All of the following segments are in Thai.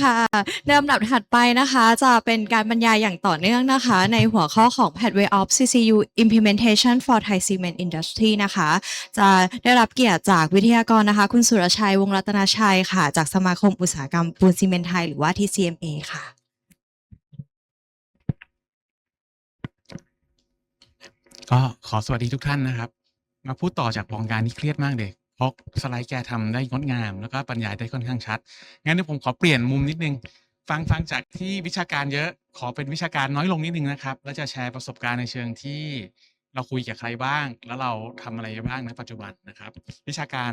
ค่ะในลำดับถัดไปนะคะ จะเป็นการบรรยายอย่างต่อเนื่องนะคะ ในหัวข้อของ Pathway of CCU Implementation for Thai Cement Industry นะคะ จะได้รับเกียรติจากวิทยากรนะคะ คุณสุรชัยวงศ์รัตนาชัยค่ะ จากสมาคมอุตสาหกรรมปูนซีเมนต์ไทย หรือว่า TCMA ค่ะก็ขอสวัสดีทุกท่านนะครับ มาพูดต่อจากปองการที่เครียดมากเลย ราะสไลด์แกทำได้งดงาม แล้วก็บรรยายได้ค่อนข้างชัด งั้นเดี๋ยวผมขอเปลี่ยนมุมนิดนึง ฟังฟังจากที่วิชาการเยอะ ขอเป็นวิชาการน้อยลงนิดนึงนะครับ แล้วจะแชร์ประสบการณ์ในเชิงที่เราคุยกับใครบ้าง แล้วเราทำอะไรบ้างในปัจจุบันนะครับ วิชาการ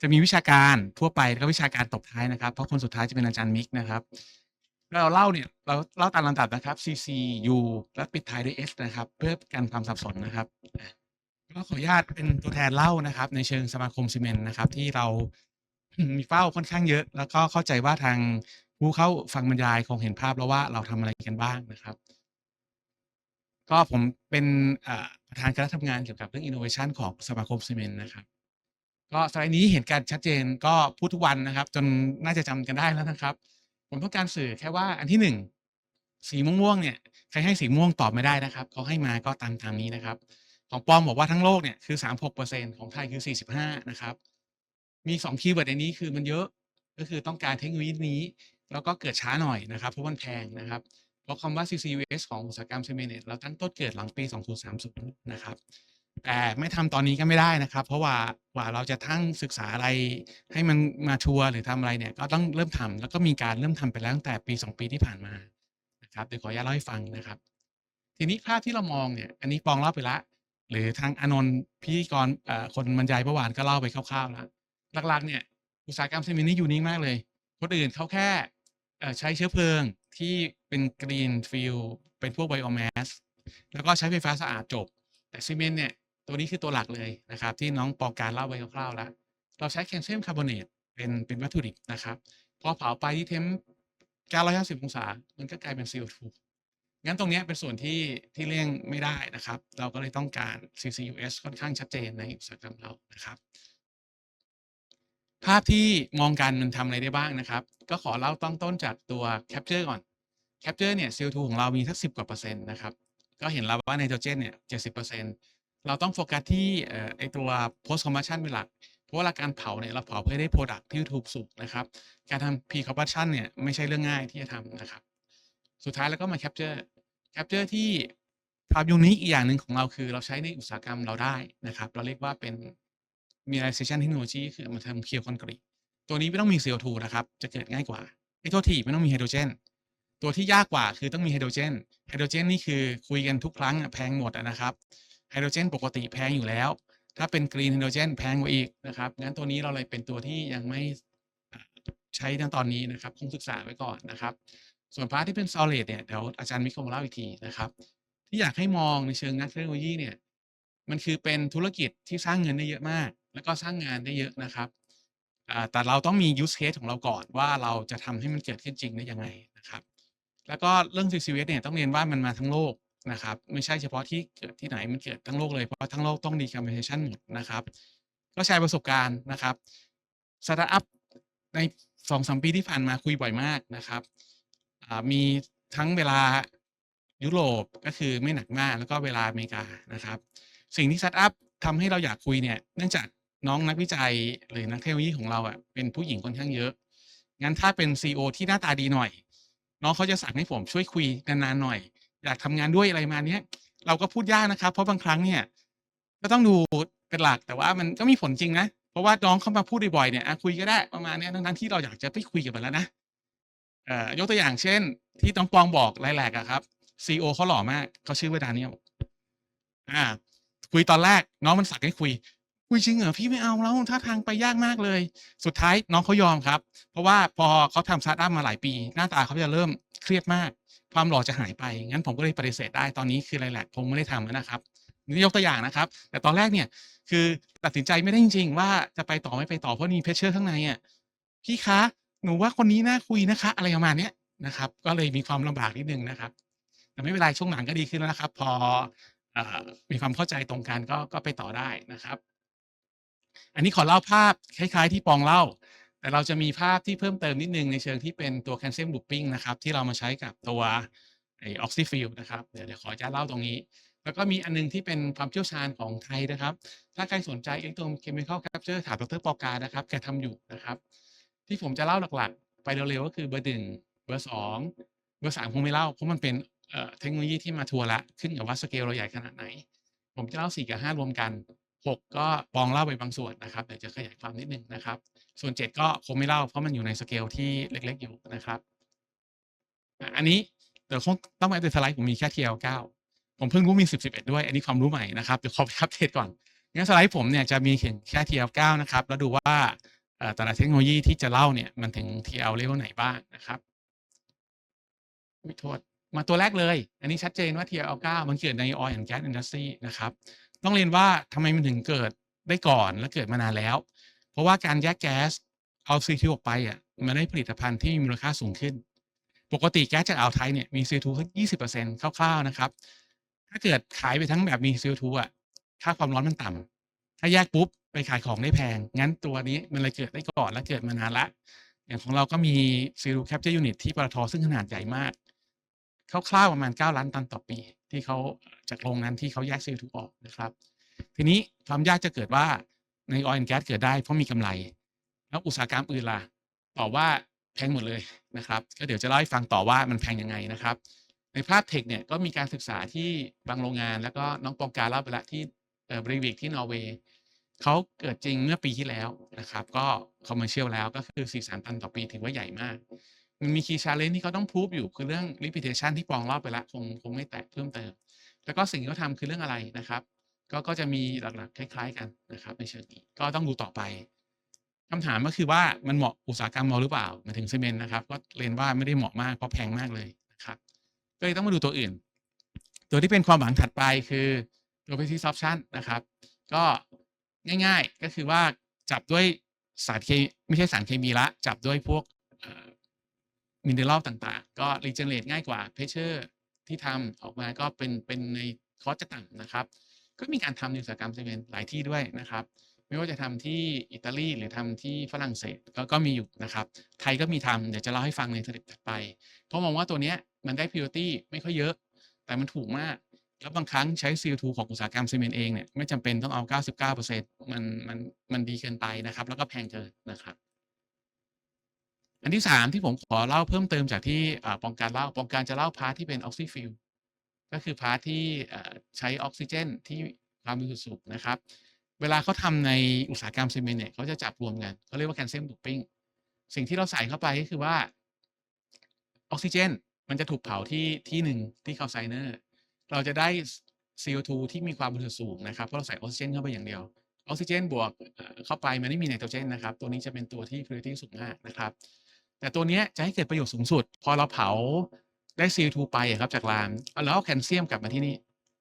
จะมีวิชาการทั่วไปแล้วก็วิชาการตบท้ายนะครับ เพราะคนสุดท้ายจะเป็นอาจารย์มิกนะครับเราเล่าเนี่ยเราเล่าตามลำดับนะครับ CC U และปิดท้ายด้วย S นะครับ เพื่อกันความสับสนนะครับ ก็ขออนุญาตเป็นตัวแทนเล่านะครับ ในเชิงสมาคมซีเมนต์นะครับ ที่เรามีเป้าค่อนข้างเยอะ แล้วก็เข้าใจว่าทางผู้เข้าฟังบรรยายคงเห็นภาพแล้วว่าเราทำอะไรกันบ้างนะครับ ก็ผมเป็นประธานคณะทำงานเกี่ยวกับเรื่อง innovation ของสมาคมซีเมนต์นะครับ ก็สไลด์นี้เห็นการชัดเจนก็พูดทุกวันนะครับ จนน่าจะจำกันได้แล้วนะครับ ผมต้องการสื่อแค่ว่าอันที่หนึ่งสีม่วงๆเนี่ยใครให้สีม่วงตอบไม่ได้นะครับเขาให้มาก็ตามตามนี้นะครับ ของปอมบอกว่าทั้งโลกเนี่ยคือ 36%ของไทยคือ 45 นะครับ มีสองคีย์เวิร์ดในนี้คือมันเยอะก็คือต้องการเทคโนโลยีนี้ แล้วก็เกิดช้าหน่อยนะครับ เพราะมันแพงนะครับ เพราะคำว่า CCUS ของอุตสาหกรรมเซมนต์เนี่ยเราตั้งต้นเกิดหลังปี 2030 นะครับ แต่ไม่ทำตอนนี้ก็ไม่ได้นะครับ เพราะว่าว่าเราจะทั้งศึกษาอะไรให้มันมาชัวร์หรือทำอะไรเนี่ยก็ต้องเริ่มทำแล้วก็มีการเริ่มทำไปแล้วตั้งแต่ปี 2 ปีที่ผ่านมานะครับเดี๋ยวขออนุญาตเล่าให้ฟังนะครับ ทีนี้ภาพที่เรามองเนี่ยอันนี้ปองเล่าไปละ หรือทางอานนท์พธี่กรคนบรรยายเมื่อวานก็เล่าไปคร่าวๆแล้วหลักๆเนี่ยอุตสาหกรรมซีเมนต์นี่ยูนิคมากเลยคนอื่นเขาแค่ใช้เชื้อเพลิงที่เป็นกรีนฟิลเป็นพวกไบโอแมสแล้วก็ใช้ไฟฟ้าสะอาดจบ แต่ซีเมนต์เนี่ยตัวนี้คือตัวหลักเลยนะครับ ที่น้องปองการเล่าไว้คร่าวๆแล้ว เราใช้แคลเซียมคาร์บอเนตเป็นเป็นวัตถุดิบนะครับ พอเผาไปที่เทม950 องศา มันก็กลายเป็น CO2 งั้นตรงนี้เป็นส่วนที่ที่เลี่ยงไม่ได้นะครับ เราก็เลยต้องการ CCUS ค่อนข้างชัดเจนในอุตสาหกรรมเรานะครับ ภาพที่มองกันมันทำอะไรได้บ้างนะครับ ก็ขอเล่าต้นต้นจากตัว Capture ก่อน Capture เนี่ย CO2 ของเรามีสัก 10 กว่าเปอร์เซ็นต์นะครับ ก็เห็นแล้วว่าไนโตรเจนเนี่ย 70เปอร์เซ็นต์เราต้องโฟกัสที่ไอตัว post combustion เป็นหลัก เพราะว่าการเผาเนี่ยเราเผาเพื่อได้ product ที่ถูกสุกนะครับ การทำ pre combustion เนี่ยไม่ใช่เรื่องง่ายที่จะทำนะครับ สุดท้ายแล้วก็มา capture capture ที่ความยูนิคอีกอย่างหนึ่งของเราคือเราใช้ในอุตสาหกรรมเราได้นะครับ เราเรียกว่าเป็น mineralization technology คือมาทำเคียวคอนกรีตตัวนี้ไม่ต้องมี CO2 นะครับ จะเกิดง่ายกว่าไอ้โทษทีไม่ต้องมีไฮโดรเจน ตัวที่ยากกว่าคือต้องมีไฮโดรเจน ไฮโดรเจนนี่คือคุยกันทุกครั้งแพงหมดนะครับ ไฮโดรเจนปกติแพงอยู่แล้ว ถ้าเป็นกรีนไฮโดรเจนแพงกว่าอีกนะครับ งั้นตัวนี้เราเลยเป็นตัวที่ยังไม่ใช้ในตอนนี้นะครับ คงศึกษาไว้ก่อนนะครับ ส่วนพาร์ทที่เป็น solid เนี่ยเดี๋ยวอาจารย์มิคคงเล่าอีกทีนะครับ ที่อยากให้มองในเชิงนักเทคโนโลยีเนี่ยมันคือเป็นธุรกิจที่สร้างเงินได้เยอะมาก แล้วก็สร้างงานได้เยอะนะครับแต่เราต้องมี use case ของเราก่อนว่าเราจะทำให้มันเกิดขึ้นจริงได้ยังไงนะครับ แล้วก็เรื่อง CCUS เนี่ยต้องเรียนว่ามันมาทั้งโลกนะครับ ไม่ใช่เฉพาะที่เกิดที่ไหนมันเกิดทั้งโลกเลยเพราะทั้งโลกต้อง decarbonization หมดนะครับ ก็แชร์ประสบการณ์นะครับสตาร์ทอัพในสองสามปีที่ผ่านมาคุยบ่อยมากนะครับ มีทั้งเวลายุโรปก็คือไม่หนักมากแล้วก็เวลาอเมริกานะครับ สิ่งที่สตาร์ทอัพทำให้เราอยากคุยเนี่ยเนื่องจากน้องนักวิจัยหรือนักเทคโนโลยีของเราอะเป็นผู้หญิงค่อนข้างเยอะ งั้นถ้าเป็น CEO ที่หน้าตาดีหน่อย น้องเขาจะสั่งให้ผมช่วยคุยนานๆหน่อย อยากทำงานด้วยอะไรมาเนี้ยเราก็พูดยากนะครับ เพราะบางครั้งเนี่ยก็ต้องดูเป็นหลักแต่ว่ามันก็มีผลจริงนะ เพราะว่าน้องเข้ามาพูดบ่อยๆเนี่ยคุยก็ได้ประมาณนี้ทั้งๆที่เราอยากจะไปคุยกับมันแล้วนะ อ่อยกตัวอย่างเช่น ที่น้องปองบอกรายแหลกอะครับซีโอเขาหล่อมากเขาชื่อว่าดานิเอลอ่า คุยตอนแรกน้องมันสั่งให้คุย คุยจริงเหรอพี่ไม่เอาแล้วท่าทางไปยากมากเลย สุดท้ายน้องเขายอมครับ เพราะว่าพอเขาทำสตาร์ทอัพมาหลายปี หน้าตาเขาจะเริ่มเครียดมาก ความหล่อจะหายไป งั้นผมก็เลยปฏิเสธได้ตอนนี้คือรายแหลกคงไม่ได้ทำแล้วนะครับนี่ยกตัวอย่างนะครับ แต่ตอนแรกเนี่ย คือตัดสินใจไม่ได้จริง ๆ ว่าจะไปต่อไม่ไปต่อเพราะมีเพชเชอร์ข้างในอะพี่คะ หนูว่าคนนี้น่าคุยนะคะ อะไรประมาณเนี้ยนะครับ ก็เลยมีความลำบากนิดนึงนะครับ แต่ไม่เป็นไรช่วงหลังก็ดีขึ้นแล้วนะครับพออมีความเข้าใจตรงกันก็ก็ไปต่อได้นะครับ อันนี้ขอเล่าภาพคล้าย ๆ ที่ปองเล่า แต่เราจะมีภาพที่เพิ่มเติมนิดนึงในเชิงที่เป็นตัว calcium looping นะครับ ที่เรามาใช้กับตัวไอ้ oxyfield นะครับเดี๋ยวเดี๋ยวขออนุญาตเล่าตรงนี้ แล้วก็มีอันนึงที่เป็นความเชี่ยวชาญของไทยนะครับ ถ้าใครสนใจ electrochemical capture ถามดรปอการนะครับ แกทำอยู่นะครับ ที่ผมจะเล่าหลักๆ ไปเร็วๆก็คือเบอร์หนึ่งเบอร์สองเบอร์สามคงไม่เล่าเพราะมันเป็นเทคโนโลยีที่มาทัวร์ละขึ้นกับว่าสเกลเราใหญ่ขนาดไหน ผมจะเล่าสี่กับห้ารวมกันหกก็ปองเล่าไปบางส่วนนะครับเดี๋ยวจะขยายความนิดนึงนะครับ ส่วนเจ็ดก็คงไม่เล่าเพราะมันอยู่ในสเกลที่เล็กๆอยู่นะครับอันนี้เดี๋ยวคงต้องมาในสไลด์ผมมีแค่ TL9 ผมเพิ่งรู้มี 10 11 ด้วย อันนี้ความรู้ใหม่นะครับ เดี๋ยวขอไปอัปเดตก่อน งั้นสไลด์ผมเนี่ยจะมีเขียนแค่ TL9 นะครับ แล้วดูว่า แต่ละเทคโนโลยีที่จะเล่าเนี่ยมันถึง TL เลเวลไหนบ้างนะครับวิโทษมาตัวแรกเลย อันนี้ชัดเจนว่า TL9 มันเกิดใน Oil and Gas Industry นะครับต้องเรียนว่าทำไมมันถึงเกิดได้ก่อนและเกิดมานานแล้ว เพราะว่าการแยกแก๊สเอา CO2 ออกไปอะมันได้ผลิตภัณฑ์ที่มีมูลค่าสูงขึ้น ปกติแก๊สจากอ่าวไทยเนี่ยมี CO2 สัก20%คร่าวๆนะครับ ถ้าเกิดขายไปทั้งแบบมี CO2 อะค่าความร้อนมันต่ำถ้าแยกปุ๊บ ไปขายของได้แพง งั้นตัวนี้มันเลยเกิดได้ก่อนและเกิดมานานละ อย่างของเราก็มี CO2 Capture Unit ที่ปตทซึ่งขนาดใหญ่มากคร่าวๆประมาณ 9 ล้านตันต่อปี ที่เขาจากโรงนั้นที่เขาแยก CO2 ออกนะครับ ทีนี้ความยากจะเกิดว่าใน Oil and Gas เกิดได้เพราะมีกำไร แล้วอุตสาหกรรมอื่นล่ะตอบว่าแพงหมดเลยนะครับ ก็เดี๋ยวจะเล่าให้ฟังต่อว่ามันแพงยังไงนะครับ ในภาพเทคเนี่ยก็มีการศึกษาที่บางโรงงาน แล้วก็น้องปองการเล่าไปล้วที่เบริวิกที่นอร์เวย์ เขาเกิดจริงเมื่อปีที่แล้วนะครับ ก็คอมเมอร์เชียลแล้วก็คือ4 3ตันต่อปีถือว่าใหญ่มาก มันมีคีย์ชาเลนจ์ที่เขาต้องพูดอยู่คือเรื่อง reputation ที่ปองเล่าไปแล้วคงคงไม่แตะเพิ่มเติม แล้วก็สิ่งที่เขาทำคือเรื่องอะไรนะครับ ก็ก็จะมีหลักๆ คล้าย ๆ กันนะครับในเชิงนี้ก็ต้องดูต่อไปคำถามก็คือว่ามันเหมาะอุตสาหกรรมเราหรือเปล่าหมายถึงซีเมนต์นะครับ ก็เรียนว่าไม่ได้เหมาะมากเพราะแพงมากเลยนะครับก็เลยต้องมาดูตัวอื่น ตัวที่เป็นความหวังถัดไปคือตัว p r e c i s option นะครับ ก็ ง่าย ๆ ก็คือว่าจับด้วยสารเคมีไม่ใช่สารเคมีละ จับด้วยพวกมินเนอรัลต่างๆ ก็รีเจนเรตง่ายกว่าเพชเชอร์ที่ทำออกมาก็เป็นเป็นในคอสจะต่ำนะครับ ก็มีการทำในอุตสาหกรรมซีเมนต์หลายที่ด้วยนะครับ ไม่ว่าจะทำที่อิตาลีหรือทำที่ฝรั่งเศสก็ก็มีอยู่นะครับ ไทยก็มีทำเดี๋ยวจะเล่าให้ฟังในสเต็ปถัดไป เพราะมองว่าตัวเนี้ยมันได้ purity ไม่ค่อยเยอะ แต่มันถูกมาก แล้วบางครั้งใช้ CO2 ของอุตสาหกรรมซีเมนต์เองเนี่ยไม่จำเป็นต้องเอา 99%มันมันมันดีเกินไปนะครับ แล้วก็แพงเกินนะครับ อันที่สามที่ผมขอเล่าเพิ่มเติมจากที่อปองการเล่าปองการจะเล่าพาร์ทที่เป็นออกซิฟิลก็คือพาร์ทที่ใช้ออกซิเจนที่ความบริสุทธิ์สูงนะครับ เวลาเขาทำในอุตสาหกรรมซีเมนต์เนี่ยเขาจะจับรวมกันเขาเรียกว่าแคนเซมดูปิ้งสิ่งที่เราใส่เข้าไปก็คือว่าออกซิเจน มันจะถูกเผาที่ที่หนึ่งที่คาไซเนอร์ เราจะได้ CO2 ที่มีความบริสุทธิ์สูงนะครับเพราะเราใส่ออกซิเจนเข้าไปอย่างเดียวออกซิเจนบวกเข้าไปมันไม่มีไนโตรเจนนะครับ ตัวนี้จะเป็นตัวที่ purity สูงมากนะครับ แต่ตัวนี้จะให้เกิดประโยชน์สูงสุด พอเราเผาได้ CO2 ไปอะครับจากรามแล้วเอาแคลเซียมกลับมาที่นี่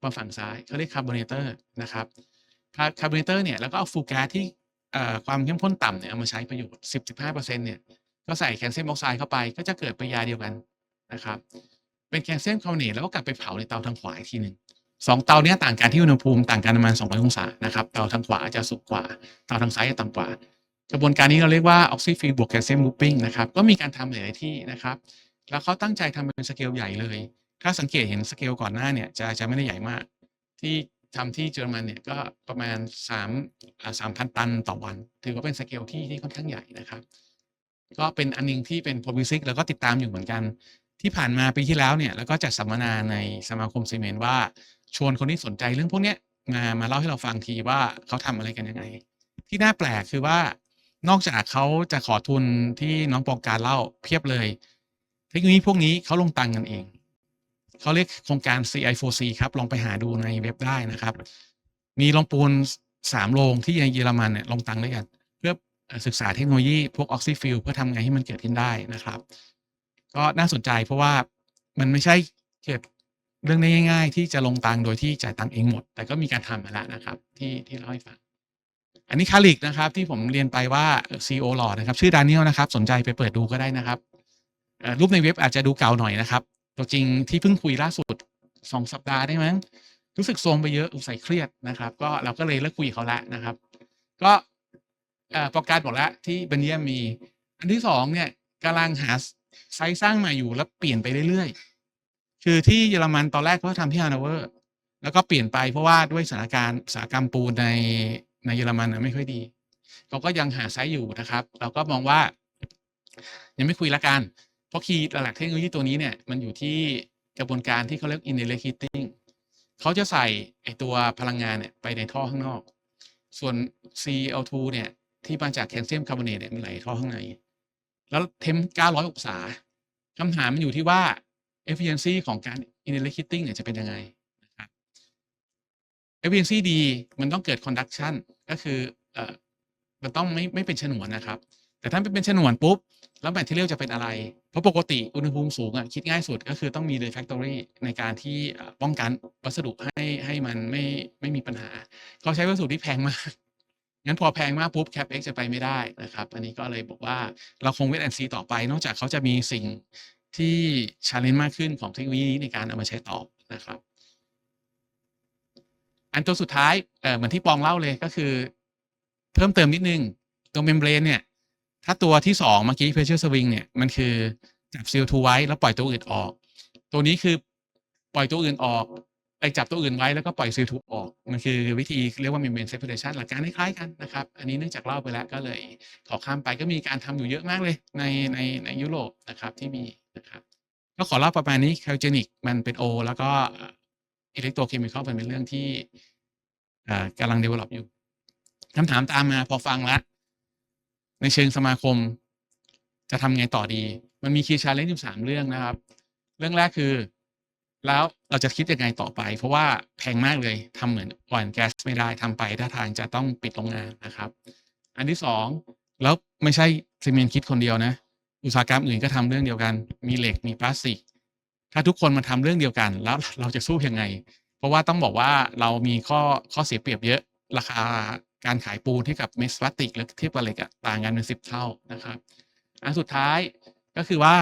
มาฝั่งซ้ายเขาเรียกคาร์บอเนเตอร์นะครับคาร์บอเนเตอร์เนี่ยแล้วก็เอาฟูแก๊สที่ความเข้มข้นต่ำเนี่ยเอามาใช้ประโยชน์ 10-15%เนี่ยก็ใส่แคลเซียมออกไซด์เข้าไปก็จะเกิดปฏิกิริยาเดียวกันนะครับ เป็นแคลเซียมคาร์บอเนตแล้วก็กลับไปเผาในเตาทางขวาอีกทีหนึ่งสองเตาเนี้ยต่างกันที่อุณหภูมิต่างกันประมาณ 200 องศานะครับเตาทางขวาจะสูงกว่าเตาทางซ้ายจะต่ำกว่า กระบวนการนี้เราเรียกว่าออกซิฟิลบวกแคลเซียมลูปปิ้งนะครับก็มีการทำหลายที่นะครับ แล้วเขาตั้งใจทำเป็นสเกลใหญ่เลย ถ้าสังเกตเห็นสเกลก่อนหน้าเนี่ยจะจะไม่ได้ใหญ่มาก ที่ทำที่เยอรมันเนี่ยก็ประมาณ3อ่า3,000 ตันต่อวัน ถือว่าเป็นสเกลที่ที่ค่อนข้างใหญ่นะครับ ก็เป็นอันหนึงที่เป็น p o l i c y แล้วก็ติดตามอยู่เหมือนกัน ที่ผ่านมาปีที่แล้วเนี่ยแล้วก็จัดสัมมนาในสมาคมซีเมนต์ว่าชวนคนที่สนใจเรื่องพวกเนี้ยมามาเล่าให้เราฟังทีว่าเขาทำอะไรกันยังไง ที่น่าแปลกคือว่านอกจากเขาจะขอทุนที่น้องปองการเล่าเพียบเลย เทคโนโลยีพวกนี้เขาลงตังกันเอง เขาเรียกโครงการ CI4C ครับลองไปหาดูในเว็บได้นะครับ มีโรงปูนสามโรงที่ในเยอรมันเนี่ยลงตังด้วยกัน เพื่อศึกษาเทคโนโลยีพวกออกซิฟิลเพื่อทำไงให้มันเกิดขึ้นได้นะครับ ก็น่าสนใจเพราะว่ามันไม่ใช่เกิดเรื่องได้ง่าย ๆ ที่จะลงตังโดยที่จ่ายตังเองหมด แต่ก็มีการทำมาแล้วนะครับ ที่ที่เล่าให้ฟัง อันนี้คาลิกนะครับ ที่ผมเรียนไปว่าซีโอหล่อนะครับ ชื่อดานิเอลนะครับ สนใจไปเปิดดูก็ได้นะครับรูปในเว็บอาจจะดูเก่าหน่อยนะครับ ตัวจริงที่เพิ่งคุยล่าสุดสองสัปดาห์ได้มั้งรู้สึกโทมไปเยอะใส่เครียดนะครับ ก็เราก็เลยเลิกคุยเขาละนะครับ ก็ปรแกรมบอกแล้วที่เบนเยียมมี อันที่สองเนี่ยกำลังหา ไซต์สร้างใหม่อยู่แล้วเปลี่ยนไปเรื่อยๆ คือที่เยอรมันตอนแรกเขาทำที่ฮานโนเวอร์ แล้วก็เปลี่ยนไปเพราะว่าด้วยสถานการณ์สาหกรรมปูนในในเยอรมันนะไม่ค่อยดีเขาก็ยังหาไซต์อยู่นะครับ เราก็มองว่า ยังไม่คุยละกัน เพราะคีย์หลักเทคโนโลยีตัวนี้เนี่ยมันอยู่ที่กระบวนการที่เขาเรียก indirect heating เขาจะใส่ไอตัวพลังงานเนี่ยไปในท่อข้างนอก ส่วน CO2 เนี่ยที่มาจากแคลเซียมคาร์บอเนตเนี่ยมันไหลท่อข้างใน แล้วเทม900องศาคำถามมันอยู่ที่ว่า efficiency ของการ indirect heating เนี่ยจะเป็นยังไงนะครับ efficiency ดีมันต้องเกิด conduction ก็คือเอ่อมันต้องไม่ไม่เป็นฉนวนนะครับ แต่ถ้าเป็นฉนวนปุ๊บ แล้วแบตเทอรี่จะเป็นอะไร เพราะปกติอุณหภูมิสูงอะคิดง่ายสุดก็คือต้องมี refractory ในการที่ป้องกันวัสดุให้ให้มันไม่ไม่มีปัญหา เขาใช้วัสดุที่แพงมาก งั้นพอแพงมากปุ๊บ CapEx จะไปไม่ได้นะครับ อันนี้ก็เลยบอกว่าเราคงเวทแอนซีต่อไป นอกจากเขาจะมีสิ่งที่ชาเลนจ์มากขึ้นของเทคโนโลยีนี้ในการเอามาใช้ต่อนะครับ อันตัวสุดท้ายเออเหมือนที่ปองเล่าเลยก็คือ เพิ่มเติมนิดนึง ตัวเมมเบรนเนี่ย ถ้าตัวที่สองเมื่อกี้ pressure swing เนี่ย มันคือจับ CO2 ไว้แล้วปล่อยตัวอื่นออก ตัวนี้คือปล่อยตัวอื่นออก ไปจับตัวอื่นไว้แล้วก็ปล่อย CO2 ออก มันคือวิธีเรียกว่า membrane separation หลักการคล้ายกันนะครับ อันนี้เนื่องจากเล่าไปแล้วก็เลยขอข้ามไปก็มีการทำอยู่เยอะมากเลยในในในยุโรปนะครับที่มีนะครับก็ขอเล่าประมาณนี้ cryogenic มันเป็น O แล้วก็ electrochemical มันเป็นเรื่องที่อ่ากำลัง develop อยู่คำถามตามมาพอฟังแล้วในเชิงสมาคม จะทำไงต่อดี มันมีคีย์ชาเลนจ์อยู่สามเรื่องนะครับ เรื่องแรกคือ แล้วเราจะคิดยังไงต่อไป เพราะว่าแพงมากเลยทำเหมือนอ่อนแก๊สไม่ได้ทำไปถ้าทางจะต้องปิดโรงงานนะครับ อันที่สองแล้วไม่ใช่ซีเมนต์คิดคนเดียวนะ อุตสาหกรรมอื่นก็ทำเรื่องเดียวกัน มีเหล็กมีพลาสติก ถ้าทุกคนมาทำเรื่องเดียวกัน แล้วเราจะสู้ยังไง เพราะว่าต้องบอกว่าเรามีข้อข้อเสียเปรียบเยอะราคาการขายปูนที่กับเมสพลาสติกหรือเทียบกับเหล็กต่างกันเป็นสิบเท่านะครับอันสุดท้ายก็คือว่า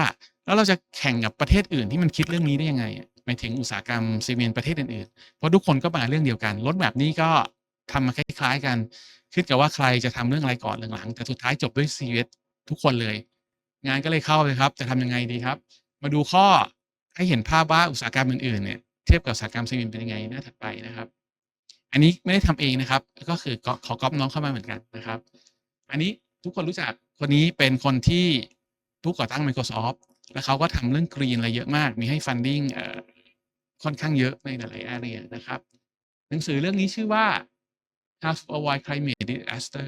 แล้วเราจะแข่งกับประเทศอื่นที่มันคิดเรื่องนี้ได้ยังไง อะหมายถึงอุตสาหกรรมซีเมนต์ประเทศอื่นๆ เพราะทุกคนก็มาเรื่องเดียวกันรถแบบนี้ก็ทำมาคล้ายๆกันขึ้นกับว่าใครจะทำเรื่องอะไรก่อนหลังๆแต่สุดท้ายจบด้วย CVS ทุกคนเลย งานก็เลยเข้าเลยครับ จะทำยังไงดีครับ มาดูข้อให้เห็นภาพว่าอุตสาหกรรมอื่นๆเนี่ยเทียบกับอุตสาหกรรมซีเมนต์เป็นยังไงหน้าถัดไปนะครับ อันนี้ไม่ได้ทำเองนะครับ ก็คือขอก๊อปน้องเข้ามาเหมือนกันนะครับ อันนี้ทุกคนรู้จักคนนี้เป็นคนที่ผู้ก่อตั้ง Microsoft แล้วเขาก็ทำเรื่องกรีนอะไรเยอะมาก มีให้ funding เอ่อ ค่อนข้างเยอะในหลาย ๆ area นะครับ หนังสือเรื่องนี้ชื่อว่า How to Avoid Climate Disaster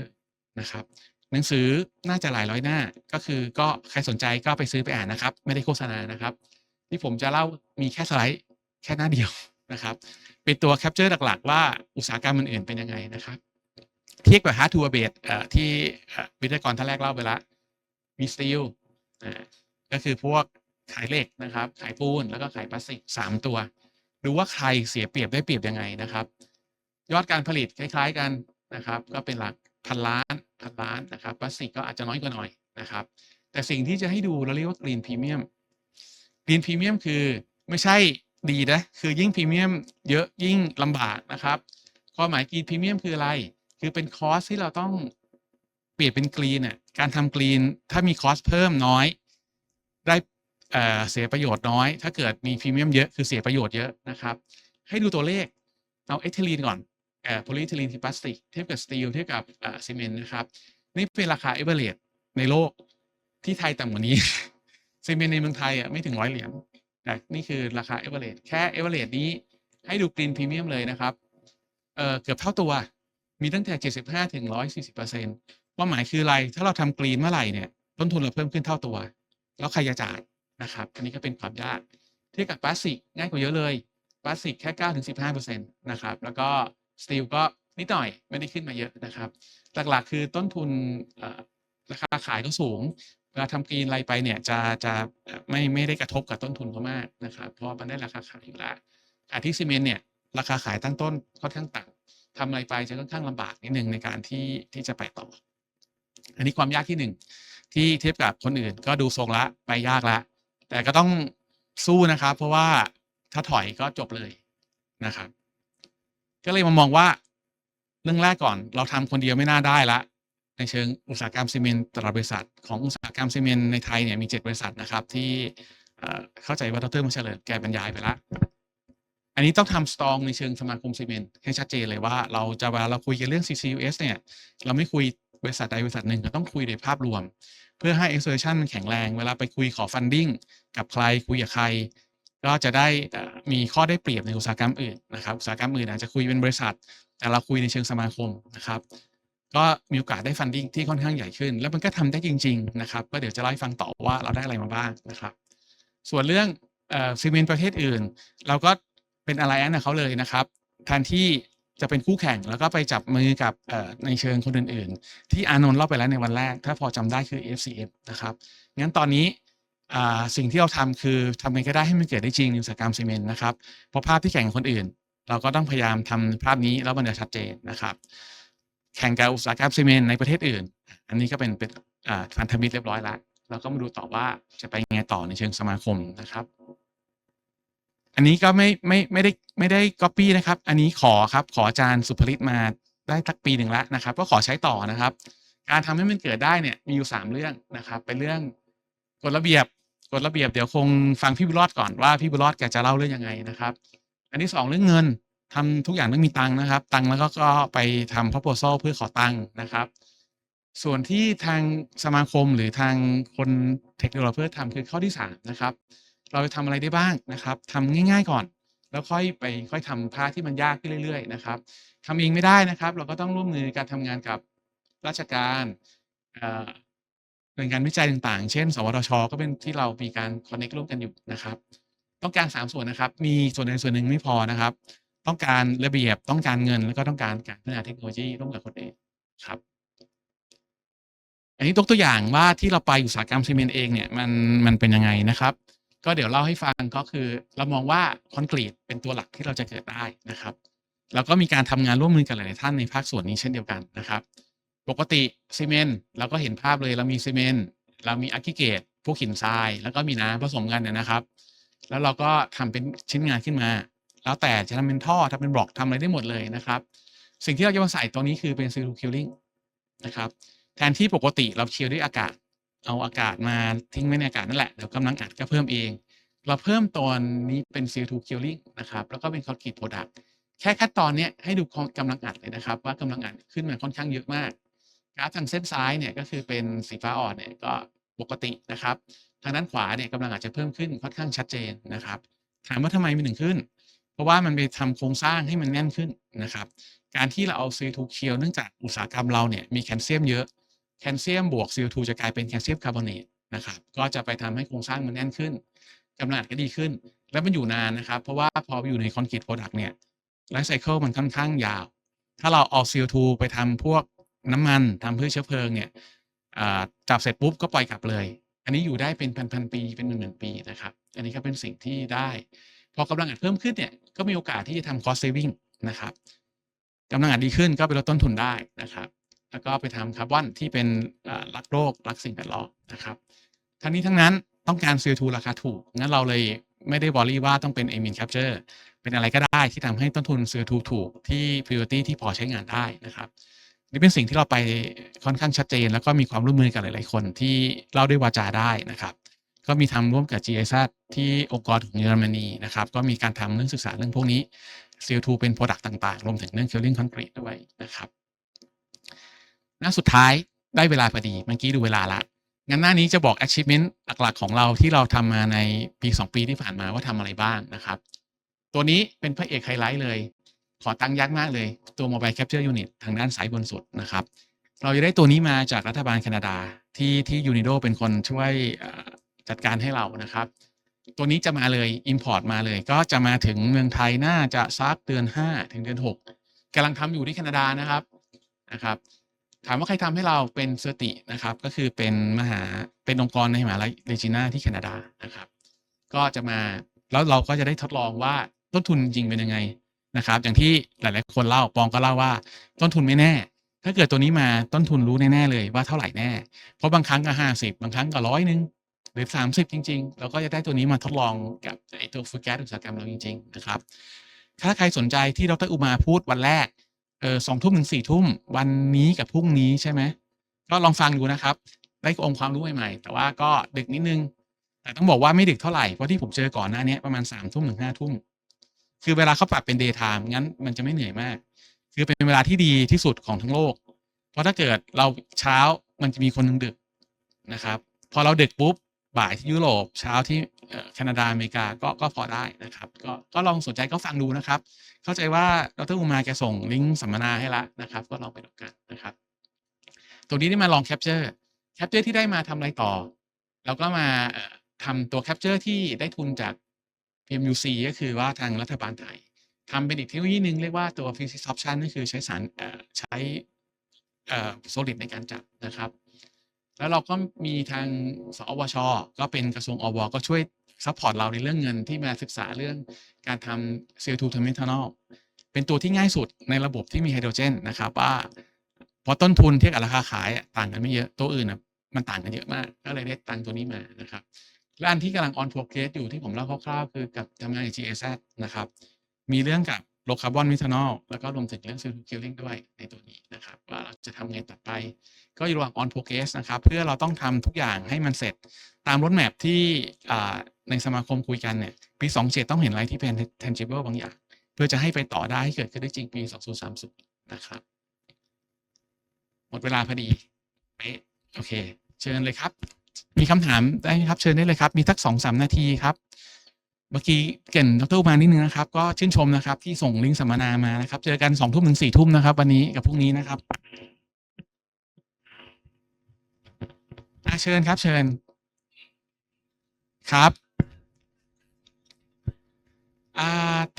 นะครับ หนังสือน่าจะหลายร้อยหน้า ก็คือก็ใครสนใจก็ไปซื้อไปอ่านนะครับ ไม่ได้โฆษณานะครับ ที่ผมจะเล่ามีแค่สไลด์แค่หน้าเดียวนะครับ เป็นตัวแคปเจอร์หลัก ๆ ว่าอุตสาหกรรมอื่น ๆ เป็นยังไงนะครับ เทียบกับ hard to abate เอ่อที่วิทยากรท่านแรกเล่าไปแล้วมีสตีลก็คือพวก ขายเหล็กนะครับ ขายปูนแล้วก็ขายพลาสติกสามตัว ดูว่าใครเสียเปรียบได้เปรียบยังไงนะครับ ยอดการผลิตคล้าย ๆกันนะครับ ก็เป็นหลักพันล้านพันล้านนะครับพลาสติกก็อาจจะน้อยกว่าหน่อยนะครับ แต่สิ่งที่จะให้ดูเราเรียกว่า green premium green premium คือไม่ใช่ดีนะคือยิ่งพรีเมียมเยอะยิ่งลำบากนะครับความหมาย green premium คืออะไร คือเป็นคอสที่เราต้องเปลี่ยนเป็นกรีนน่ะการทำกรีนถ้ามีคอสเพิ่มน้อย ได้ เสียประโยชน์น้อย ถ้าเกิดมีพรีเมียมเยอะคือเสียประโยชน์เยอะนะครับ ให้ดูตัวเลข เอาเอทิลีนก่อนเอ่อโพลีเอทิลีนคือพลาสติกเทียบกับสตีลเทียบกับซีเมนต์นะครับ นี่เป็นราคาเอเวอเรสในโลกที่ไทยต่ำกว่านี้ซีเมนต์ในเมืองไทยอะไม่ถึงร้อยเหรียญแต่นี่คือราคาเอเวอเรสแค่เอเวอเรสนี้ให้ดูกรีนพรีเมียมเลยนะครับเเกือบเท่าตัวมีตั้งแต่ 75 ถึง 140เปอร์เซ็นต์ว่าหมายคืออะไร ถ้าเราทำกรีนเมื่อไหร่เนี่ย ต้นทุนเราเพิ่มขึ้นเท่าตัว แล้วใครจะจ่าย นะครับ อันนี้ก็เป็นความยากเทียบกับพลาสติกง่ายกว่าเยอะเลยพลาสติกแค่9ถึง15เปอร์เซ็นต์นะครับ แล้วก็สตีลก็นิดหน่อยไม่ได้ขึ้นมาเยอะนะครับ หลักๆคือต้นทุนราคาขายก็สูงเวลาทำกรีนอะไรไปเนี่ยจะจะไม่ไม่ได้กระทบกับต้นทุนเขามากนะครับ เพราะมันได้ราคาขายอยู่แล้วขาที่ซีเมนต์เนี่ยราคาขายตั้งต้นค่อนข้างต่ำทำอะไรไปจะค่อนข้างลำบากนิดนึงในการที่ที่จะไปต่อ อันนี้ความยากที่หนึ่งที่เทียบกับคนอื่นก็ดูทรงละไปยากละ แต่ก็ต้องสู้นะครับ เพราะว่าถ้าถอยก็จบเลยนะครับ ก็เลยมามองว่าเรื่องแรกก่อนเราทำคนเดียวไม่น่าได้ละ ในเชิงอุตสาหกรรมซีเมนต์แต่ละบริษัท ของอุตสาหกรรมซีเมนต์ในไทยเนี่ยมี 7 บริษัทนะครับ ที่เข้าใจว่าดรมัชเฉลิมแกบรรยายไปล้วอันนี้ต้องทำสตรองในเชิงสมาคมซีเมนต์ให้ชัดเจนเลยว่าเราจะเวลาเราคุยกันเรื่อง CCUS เนี่ย เราไม่คุยบริษัทใดบริษัทหนึ่งเราต้องคุยโดยภาพรวม เพื่อให้ exertion มันแข็งแรง เวลาไปคุยขอ funding กับใครคุยกับใคร ก็จะได้มีข้อได้เปรียบในอุตสาหกรรมอื่นนะครับอุตสาหกรรมอื่นอาจจะคุยเป็นบริษัท แต่เราคุยในเชิงสมาคมนะครับก็มีโอกาสได้ funding ที่ค่อนข้างใหญ่ขึ้น แล้วมันก็ทำได้จริง ๆ นะครับ ก็เดี๋ยวจะเล่าให้ฟังต่อว่าเราได้อะไรมาบ้างนะครับ ส่วนเรื่องซีเมนต์ประเทศอื่น เราก็เป็นอะไรอันเขาเลยนะครับแทนที่ จะเป็นคู่แข่งแล้วก็ไปจับมือกับในเชิงคนอื่น ๆ ที่อานนท์เล่าไปแล้วในวันแรก ถ้าพอจำได้คือ FCF นะครับงั้นตอนนี้สิ่งที่เราทำคือทำไงก็ได้ให้มันเกิดได้จริงในอุตสาหกรรมซีเมนต์นะครับเพราะภาพที่แข่งคนอื่น เราก็ต้องพยายามทำภาพนี้แล้วมันจะชัดเจนนะครับ แข่งกับอุตสาหกรรมซีเมนต์ในประเทศอื่น อันนี้ก็เป็นเป็นอ่าพันธมิตรเรียบร้อยแล้วเราก็มาดูต่อว่าจะไปยังไงต่อในเชิงสมาคมนะครับ อันนี้ก็ไม่ไม่ไม่ได้ไม่ได้ก๊อปปี้นะครับ อันนี้ขอครับขออาจารย์สุภริตมาได้สักปีหนึ่งแล้วนะครับ ก็ขอใช้ต่อนะครับ การทำให้มันเกิดได้เนี่ยมีอยู่สามเรื่องนะครับ เป็นเรื่องกฎระเบียบกฎระเบียบเดี๋ยวคงฟังพี่บุรอดก่อนว่าพี่บุรอดแกจะเล่าเรื่องยังไงนะครับ อันที่สองเรื่องเงินทำทุกอย่างต้องมีตังค์นะครับ ตังค์แล้วก็ก็ไปทำ proposal เพื่อขอตังค์นะครับ ส่วนที่ทางสมาคมหรือทางคนเทคโนโลยีทำคือข้อที่สามนะครับ เราจะทำอะไรได้บ้างนะครับทำง่าย ๆก่อน แล้วค่อยไปค่อยทำพาร์ทที่มันยากขึ้นเรื่อยๆนะครับทำเองไม่ได้นะครับ เราก็ต้องร่วมมือการทำงานกับราชการเอ่อหน่วยงานวิจัยต่างๆ เช่น สวทช ก็เป็นที่เรามีการคอนเน c t ร่วมกันอยู่นะครับ ต้องการสามส่วนนะครับ มีส่วนใดส่วนหนึ่งไม่พอนะครับ ต้องการระเบียบ ต้องการเงิน แล้วก็ต้องการการพัฒนาเทคโนโลยีร่วมกับคนอื่นครับ อันนี้ยกตัวอย่างว่าที่เราไปอุตสาหกรรมซีเมนต์เองเนี่ยมันมันเป็นยังไงนะครับ ก็เดี๋ยวเล่าให้ฟังก็คือเรามองว่าคอนกรีตเป็นตัวหลักที่เราจะเกิดได้นะครับ แล้วก็มีการทำงานร่วมมือกันหลายท่านในภาคส่วนนี้เช่นเดียวกันนะครับ ปกติซีเมนต์เราก็เห็นภาพเลยเรามีซีเมนต์เรามีอะคิเกตพวกหินทราย แล้วก็มีน้ำผสมกันเนี่ยนะครับ แล้วเราก็ทำเป็นชิ้นงานขึ้นมา แล้วแต่จะทำเป็นท่อทำเป็นบล็อกทำอะไรได้หมดเลยนะครับ สิ่งที่เราจะมาใส่ตรงนี้คือเป็นซีรูคิลลิ่งนะครับแทนที่ปกติเราเชียร์ด้วยอากาศ เอาอากาศมาทิ้งไว้ในอากาศนั่นแหละเดี๋ยวกำลังอัดก็เพิ่มเอง เราเพิ่มตอนนี้เป็น CO2 killing นะครับแล้วก็เป็น concrete product แค่ขั้นตอนนี้ให้ดูกำลังอัดเลยนะครับ ว่ากำลังอัดขึ้นมาค่อนข้างเยอะมากกราฟทางเส้นซ้ายเนี่ยก็คือเป็นสีฟ้าอ่อนเนี่ยก็ปกตินะครับ ทางด้านขวาเนี่ยกำลังอาจจะเพิ่มขึ้นค่อนข้างชัดเจนนะครับ ถามว่าทำไมมันถึงขึ้น เพราะว่ามันไปทำโครงสร้างให้มันแน่นขึ้นนะครับ การที่เราเอา CO2 เคียวเนื่องจากอุตสาหกรรมเราเนี่ยมีแคลเซียมเยอะ แคลเซียมบวก CO2 จะกลายเป็นแคลเซียมคาร์บอเนตนะครับก็จะไปทำให้โครงสร้างมันแน่นขึ้นกำลังอัดก็ดีขึ้น แล้วมันอยู่นานนะครับ เพราะว่าพออยู่ในคอนกรีตโปรดักต์เนี่ยไลฟ์ไซเคิลมันค่อนข้างยาว ถ้าเราเอา CO2 ไปทำพวกน้ำมันทำเพื่อเชื้อเพลิงเนี่ยจับเสร็จปุ๊บก็ปล่อยกลับเลย อันนี้อยู่ได้เป็นพันๆปีเป็นหมื่นๆปีนะครับอันนี้ก็เป็นสิ่งที่ได้ พอกำลังอัดเพิ่มขึ้นเนี่ยก็มีโอกาสที่จะทำ cost saving นะครับกำลังอัดดีขึ้นก็ไปลดต้นทุนได้นะครับ แล้วก็ไปทำคาร์บอนที่เป็นรักโลกรักสิ่งแวดล้อมนะครับ ทั้งนี้ทั้งนั้นต้องการ CO2 ราคาถูก งั้นเราเลยไม่ได้บอรี่ว่าต้องเป็น Amin Capture เป็นอะไรก็ได้ที่ทำให้ต้นทุน CO2 ถูกที่ priority ที่พอใช้งานได้นะครับนี่เป็นสิ่งที่เราไปค่อนข้างชัดเจน แล้วก็มีความร่วมมือกับหลาย ๆ คนที่เล่าด้วยวาจาได้นะครับ ก็มีทำร่วมกับ GIZ ที่องค์กรของเยอรมนีนะครับ ก็มีการทำเรื่องศึกษาเรื่องพวกนี้ CO2 เป็น product ต่าง ๆ รวมถึงเรื่อง Curing Concrete ด้วยนะครับ หน้าสุดท้ายได้เวลาพอดีเมื่อกี้ดูเวลาละงั้นหน้านี้จะบอก achievement หลักๆของเราที่เราทำมาในปี 2 ปีที่ผ่านมาว่าทำอะไรบ้างนะครับ ตัวนี้เป็นพระเอกไฮไลท์เลย ขอตั้งยักษ์มากเลย ตัว Mobile Capture Unit ทางด้านซ้ายบนสุดนะครับ เราจะได้ตัวนี้มาจากรัฐบาลแคนาดาที่ที่ยูนิโดเป็นคนช่วยจัดการให้เรานะครับ ตัวนี้จะมาเลย Import มาเลย ก็จะมาถึงเมืองไทยน่าจะซักเดือน 5 ถึงเดือน 6กำลังทำอยู่ที่แคนาดานะครับนะครับ ถามว่าใครทำให้เราเป็นเซอร์ตินะครับ ก็คือเป็นมหาเป็นองค์กรในมหาลัยเรจิน่าที่แคนาดานะครับ ก็จะมาแล้วเราก็จะได้ทดลองว่าต้นทุนจริงเป็นยังไงนะครับ อย่างที่หลาย ๆ คนเล่าปองก็เล่าว่าต้นทุนไม่แน่ ถ้าเกิดตัวนี้มาต้นทุนรู้แน่ ๆ เลยว่าเท่าไหร่แน่ เพราะบางครั้งก็ห้าสิบบางครั้งก็ร้อยหนึ่งหรือสามสิบจริง ๆ เราก็จะได้ตัวนี้มาทดลองกับไอตัวฟูแก๊สอุตสาหกรรมเราจริง ๆ นะครับ ถ้าใครสนใจที่ดรอุมาพูดวันแรก เออสองทุ่มถึงสี่ทุ่มวันนี้กับพรุ่งนี้ใช่ไหมก็ลองฟังดูนะครับ ได้องค์ความรู้ใหม่ๆแต่ว่าก็ดึกนิดนึง แต่ต้องบอกว่าไม่ดึกเท่าไหร่ เพราะที่ผมเจอก่อนหน้านี้ประมาณสามทุ่มถึงห้าทุ่มคือเวลาเขาปรับเป็น day time งั้นมันจะไม่เหนื่อยมาก คือเป็นเวลาที่ดีที่สุดของทั้งโลก เพราะถ้าเกิดเราเช้ามันจะมีคนหนึ่งดึกนะครับ พอเราดึกปุ๊บ บ่ายที่ยุโรปเช้าที่แคนาดาอเมริกาก็ก็พอได้นะครับ ก็ก็ลองสนใจก็ฟังดูนะครับ เข้าใจว่าดรอุมาแกส่งลิงก์สัมมนาให้ละนะครับ ก็ลองไปดูกันนะครับตัวนี้ได้มาลองแคปเจอร์แคปเจอร์ที่ได้มาทำอะไรต่อ เราก็มาเอ่อทำตัวแคปเจอร์ที่ได้ทุนจาก PMUC ก็คือว่าทางรัฐบาลไทยทำเป็นอีกเทคโนโลยีหนึ่งเรียกว่าตัว Physics Option ก็คือใช้สารใช้ solid ในการจับนะครับ แล้วเราก็มีทางสอวช ก็เป็นกระทรวงอวก็ช่วยซัพพอร์ตเราในเรื่องเงินที่มาศึกษาเรื่องการทำ CO2 to methanol เป็นตัวที่ง่ายสุดในระบบที่มีไฮโดรเจนนะครับว่าพอต้นทุนเทียบกับราคาขายต่างกันไม่เยอะตัวอื่นนะมันต่างกันเยอะมาก ก็เลยได้ตังตัวนี้มานะครับและอันที่กำลัง on progress อยู่ที่ผมเล่าคร่าวๆ คือกับทำงาน GAZ นะครับ มีเรื่องกับโลคาร์บอนมิทานอลแล้วก็รวมถึงเรื่อง CO2 killing ด้วยในตัวนี้นะครับ ว่าเราจะทำไงต่อไป ก็อยู่ระหว่าง on progress นะครับ เพื่อเราต้องทำทุกอย่างให้มันเสร็จตามรถแมพที่ในสมาคมคุยกันเนี่ยปี 27 ต้องเห็นอะไรที่เป็น tangible บางอย่าง เพื่อจะให้ไปต่อได้ให้เกิดขึ้นได้จริงปี 2030 นะครับ หมดเวลาพอดีเป๊ะโอเค เชิญเลยครับ มีคำถามได้ครับเชิญได้เลยครับ มีทักสองสามนาทีครับเมื่อกี้เก่นดรมานิดนึงนะครับ ก็ชื่นชมนะครับ ที่ส่งลิงก์สัมมนามานะครับ เจอกันสองทุ่มถึงสี่ทุ่มนะครับ วันนี้กับพรุ่งนี้นะครับอะ เชิญครับ เชิญ ครับ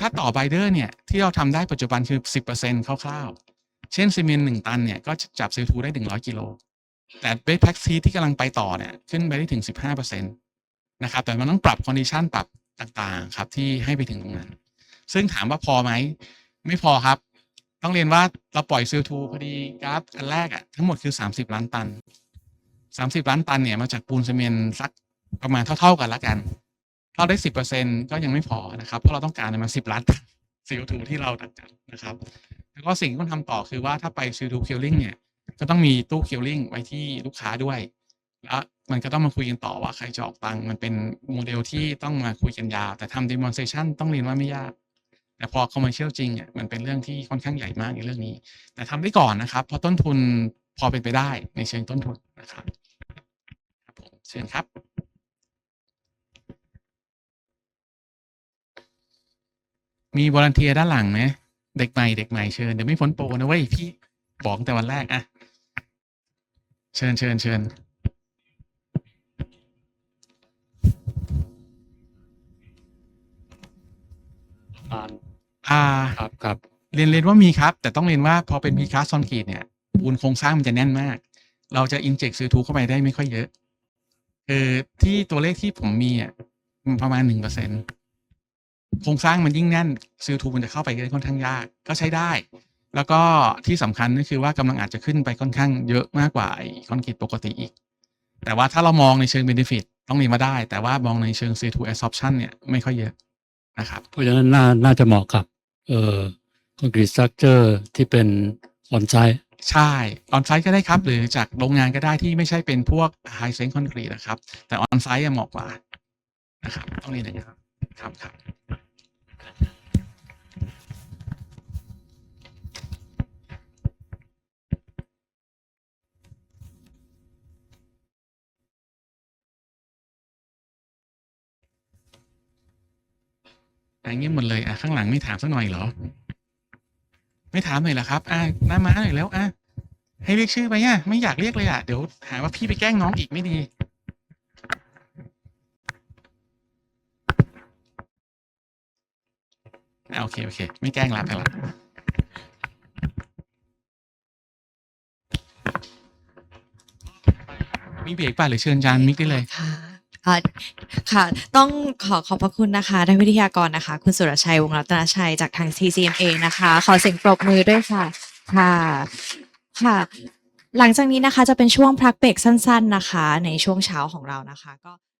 ถ้าต่อไบเดอร์เนี่ย ที่เราทำได้ปัจจุบันคือสิบเปอร์เซ็นคร่าวๆ เช่นซีเมนต์หนึ่งตันเนี่ย ก็จับซีทูได้ถึงร้อยกิโล แต่เบสแพ็กซีที่กำลังไปต่อเนี่ย ขึ้นไปได้ถึงสิบห้าเปอร์เซ็นตนะครับ แต่มันต้องปรับคอนดิชันปรับต่างๆ ครับ ที่ให้ไปถึงตรงนั้น ซึ่งถามว่าพอไหม ไม่พอครับ ต้องเรียนว่าเราปล่อยซีทูพอดีกราฟอันแรกอะทั้งหมดคือสามสิบล้านตัน สามสิบล้านตันเนี่ยมาจากปูนซีเมนต์สักประมาณเท่า ๆกันละกัน ถ้าได้สิบเปอร์เซ็นก็ยังไม่พอนะครับ เพราะเราต้องการมาณสิบล้านตัน CO2 ที่เราตัดจัดนะครับ แล้วก็สิ่งที่ต้องทำต่อคือว่าถ้าไป CO2 killing เนี่ยก็ต้องมีตู้ killing ไว้ที่ลูกค้าด้วย แล้วมันก็ต้องมาคุยกันต่อว่าใครจะออกตังค์มันเป็นโมเดลที่ต้องมาคุยกันยาว แต่ทำ demonstration ต้องเรียนว่าไม่ยากแต่พอ commercial จริงอะมันเป็นเรื่องที่ค่อนข้างใหญ่มากในเรื่องนี้ แต่ทำได้ก่อนนะครับ เพราะต้นทุนพอเป็นไปได้ในเชิงต้นทุนนะครับ เชิญครับมีวอลันเทียด้านหลังไหมเด็กใหม่เด็กใหม่เชิญเดี๋ยวไม่พ้นโปรนะเว้ยพี่บอกตั้งแต่วันแรกอะเชิญเชิญเชิญอ่านอ่าครับครับเรียนเรียนว่ามีครับ แต่ต้องเรียนว่าพอเป็นพีคาสซอนกรีดเนี่ยปูนโครงสร้างมันจะแน่นมาก เราจะอินเจกซีทูเข้าไปได้ไม่ค่อยเยอะ คือที่ตัวเลขที่ผมมีอะมันประมาณหนึ่งเปอร์เซ็นโครงสร้างมันยิ่งแน่นซีทูมันจะเข้าไปได้ค่อนข้างยาก ก็ใช้ได้ แล้วก็ที่สำคัญก็คือว่ากำลังอาจจะขึ้นไปค่อนข้างเยอะมากกว่าไอ้คอนกรีตปกติอีก แต่ว่าถ้าเรามองในเชิงเบนฟิตต้องเรีมาได้ แต่ว่ามองในเชิง C2 absorption เนี่ยไม่ค่อยเยอะนะครับเพราะฉะนั้นน่าน่าจะเหมาะกับเอ่อคอนกรีตสตรัคเจอร์ที่เป็นออนไซต์ ใช่ออนไซต์ก็ได้ครับ หรือจากโรงงานก็ได้ที่ไม่ใช่เป็นพวกไฮเซนคอนกรีตนะครับ แต่ออนไซต์เหมาะกว่านะครับต้องเรียนอย่างนี้ครับครับครับอย่างเงี้หมดเลยอะข้างหลังไม่ถามสักหน่อยเหรอ ไม่ถามหน่อยเหรอครับอะหน้าม้าหน่อยแล้วอะให้เรียกชื่อไปอะไม่อยากเรียกเลยอะเดี๋ยวหาว่าพี่ไปแกล้งน้องอีกไม่ดีอะโอเคโอเค ไม่แกล้งละไปละมีเบรกป่ะหรือเชิญจานมิกได้เลย ค่ะ อ่าค่ะ ต้องขอขอบพระคุณนะคะท่านวิทยากรนะคะ คุณสุรชัยวงศ์รัตนชัยจากทาง TCMA นะคะ ขอเสียงปรบมือด้วยค่ะ ค่ะ ค่ะ หลังจากนี้นะคะจะเป็นช่วงพักเบรกสั้น ๆนะคะ ในช่วงเช้าของเรานะคะ ก็